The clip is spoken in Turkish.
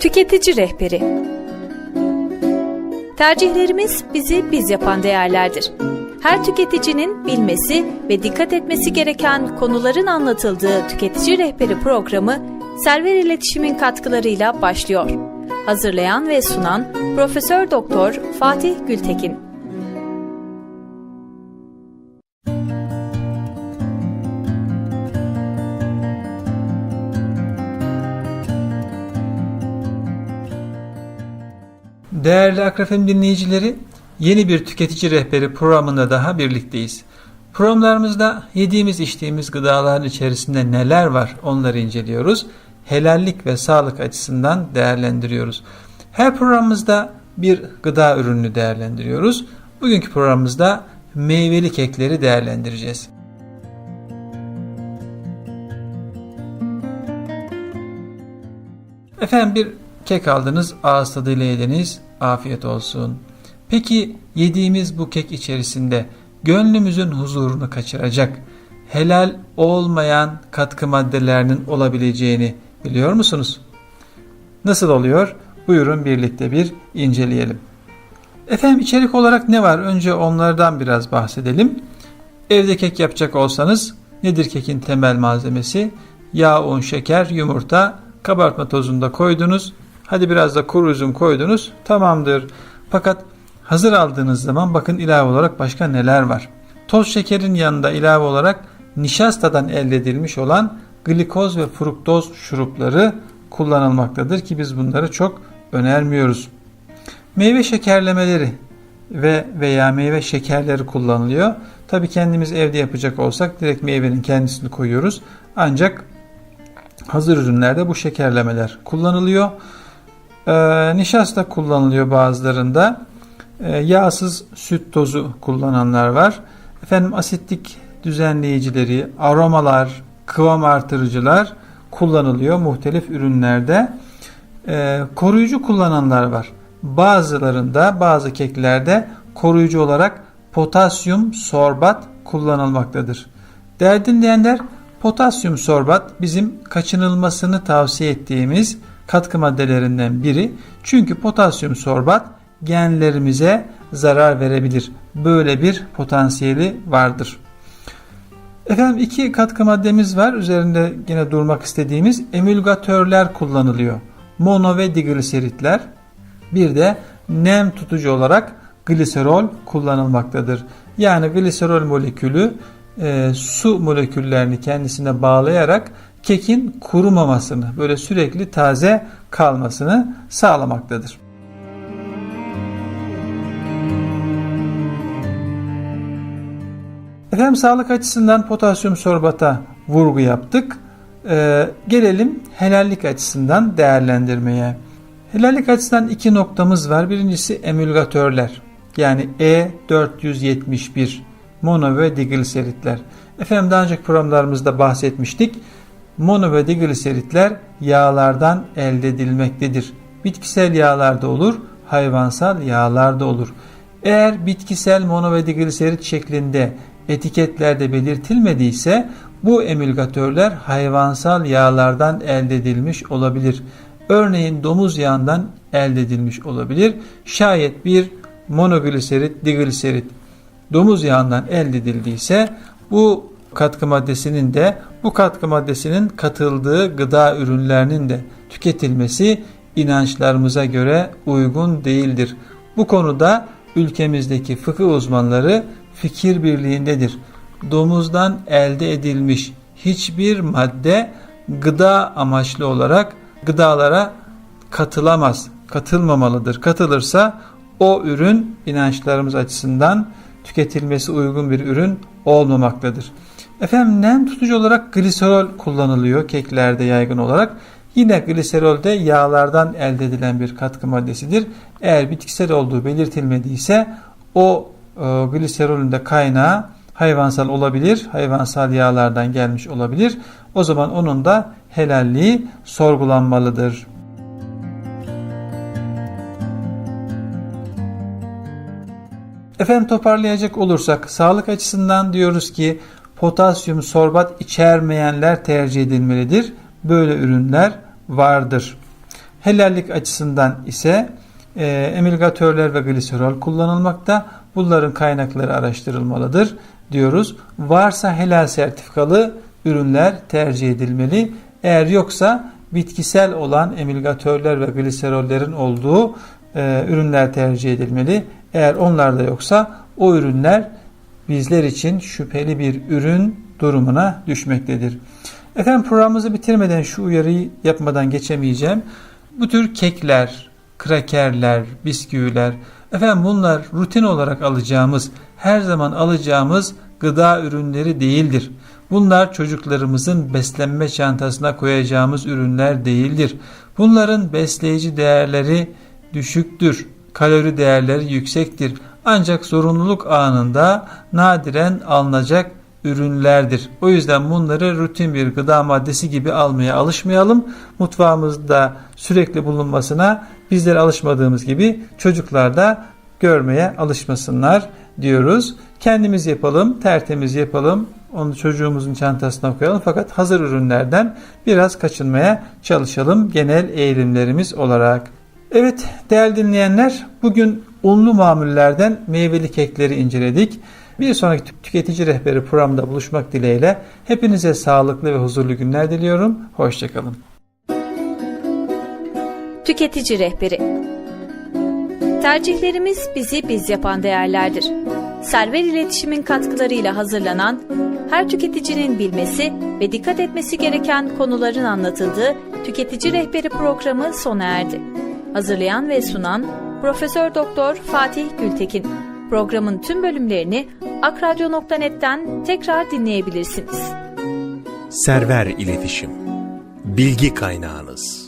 Tüketici rehberi Tercihlerimiz bizi biz yapan değerlerdir. Her tüketicinin bilmesi ve dikkat etmesi gereken konuların anlatıldığı Tüketici Rehberi programı Selver İletişim'in katkılarıyla başlıyor. Hazırlayan ve sunan Profesör Doktor Fatih Gültekin. Değerli Akrafem dinleyicileri, yeni bir tüketici rehberi programında daha birlikteyiz. Programlarımızda yediğimiz içtiğimiz gıdaların içerisinde neler var onları inceliyoruz. Helallik ve sağlık açısından değerlendiriyoruz. Her programımızda bir gıda ürününü değerlendiriyoruz. Bugünkü programımızda meyveli kekleri değerlendireceğiz. Efendim bir kek aldınız, ağız tadıyla yediniz, afiyet olsun. Peki yediğimiz bu kek içerisinde gönlümüzün huzurunu kaçıracak helal olmayan katkı maddelerinin olabileceğini biliyor musunuz? Nasıl oluyor? Buyurun birlikte bir inceleyelim. Efendim içerik olarak ne var? Önce onlardan biraz bahsedelim. Evde kek yapacak olsanız nedir kekin temel malzemesi? Yağ, un, şeker, yumurta, kabartma tozunu da koydunuz. Hadi biraz da kuru üzüm koydunuz. Tamamdır. Fakat hazır aldığınız zaman bakın ilave olarak başka neler var. Toz şekerin yanında ilave olarak nişastadan elde edilmiş olan glikoz ve fruktoz şurupları kullanılmaktadır ki biz bunları çok önermiyoruz. Meyve şekerlemeleri ve veya meyve şekerleri kullanılıyor. Tabi kendimiz evde yapacak olsak direkt meyvenin kendisini koyuyoruz. Ancak hazır ürünlerde bu şekerlemeler kullanılıyor. Ee, nişasta kullanılıyor bazılarında. Ee, yağsız süt tozu kullananlar var. Efendim asitlik düzenleyicileri, aromalar, kıvam artırıcılar kullanılıyor muhtelif ürünlerde. Ee, koruyucu kullananlar var. Bazılarında bazı keklerde koruyucu olarak potasyum sorbat kullanılmaktadır. Değerli dinleyenler potasyum sorbat bizim kaçınılmasını tavsiye ettiğimiz katkı maddelerinden biri. Çünkü potasyum sorbat genlerimize zarar verebilir. Böyle bir potansiyeli vardır. Efendim iki katkı maddemiz var. Üzerinde yine durmak istediğimiz emülgatörler kullanılıyor. Mono ve digliseritler. Bir de nem tutucu olarak gliserol kullanılmaktadır. Yani gliserol molekülü e, su moleküllerini kendisine bağlayarak kekin kurumamasını, böyle sürekli taze kalmasını sağlamaktadır. Efendim sağlık açısından potasyum sorbata vurgu yaptık. Ee, gelelim helallik açısından değerlendirmeye. Helallik açısından iki noktamız var. Birincisi emülgatörler. Yani E471 mono ve digliseritler. Efendim daha önceki programlarımızda bahsetmiştik. Mono ve digliseritler yağlardan elde edilmektedir. Bitkisel yağlarda olur, hayvansal yağlarda olur. Eğer bitkisel mono ve digliserit şeklinde etiketlerde belirtilmediyse bu emülgatörler hayvansal yağlardan elde edilmiş olabilir. Örneğin domuz yağından elde edilmiş olabilir. Şayet bir monogliserit, digliserit domuz yağından elde edildiyse bu katkı maddesinin de bu katkı maddesinin katıldığı gıda ürünlerinin de tüketilmesi inançlarımıza göre uygun değildir. Bu konuda ülkemizdeki fıkıh uzmanları fikir birliğindedir. Domuzdan elde edilmiş hiçbir madde gıda amaçlı olarak gıdalara katılamaz, katılmamalıdır. Katılırsa o ürün inançlarımız açısından tüketilmesi uygun bir ürün olmamaktadır. Efendim nem tutucu olarak gliserol kullanılıyor keklerde yaygın olarak. Yine gliserol de yağlardan elde edilen bir katkı maddesidir. Eğer bitkisel olduğu belirtilmediyse o e, gliserolün de kaynağı hayvansal olabilir. Hayvansal yağlardan gelmiş olabilir. O zaman onun da helalliği sorgulanmalıdır. Efendim toparlayacak olursak sağlık açısından diyoruz ki potasyum sorbat içermeyenler tercih edilmelidir. Böyle ürünler vardır. Helallik açısından ise e, emilgatörler ve gliserol kullanılmakta. Bunların kaynakları araştırılmalıdır diyoruz. Varsa helal sertifikalı ürünler tercih edilmeli. Eğer yoksa bitkisel olan emilgatörler ve gliserollerin olduğu e, ürünler tercih edilmeli. Eğer onlar da yoksa o ürünler bizler için şüpheli bir ürün durumuna düşmektedir. Efendim programımızı bitirmeden şu uyarıyı yapmadan geçemeyeceğim. Bu tür kekler, krakerler, bisküviler, efendim bunlar rutin olarak alacağımız, her zaman alacağımız gıda ürünleri değildir. Bunlar çocuklarımızın beslenme çantasına koyacağımız ürünler değildir. Bunların besleyici değerleri düşüktür. Kalori değerleri yüksektir. Ancak zorunluluk anında nadiren alınacak ürünlerdir. O yüzden bunları rutin bir gıda maddesi gibi almaya alışmayalım. Mutfağımızda sürekli bulunmasına bizler alışmadığımız gibi çocuklar da görmeye alışmasınlar diyoruz. Kendimiz yapalım, tertemiz yapalım. Onu çocuğumuzun çantasına koyalım. Fakat hazır ürünlerden biraz kaçınmaya çalışalım genel eğilimlerimiz olarak. Evet değerli dinleyenler bugün unlu mamullerden meyveli kekleri inceledik. Bir sonraki tü- tüketici rehberi programda buluşmak dileğiyle hepinize sağlıklı ve huzurlu günler diliyorum. Hoşçakalın. Tüketici rehberi Tercihlerimiz bizi biz yapan değerlerdir. Server iletişimin katkılarıyla hazırlanan, her tüketicinin bilmesi ve dikkat etmesi gereken konuların anlatıldığı Tüketici Rehberi programı sona erdi. Hazırlayan ve sunan Profesör Doktor Fatih Gültekin. Programın tüm bölümlerini akradyo.net'ten tekrar dinleyebilirsiniz. Server İletişim Bilgi kaynağınız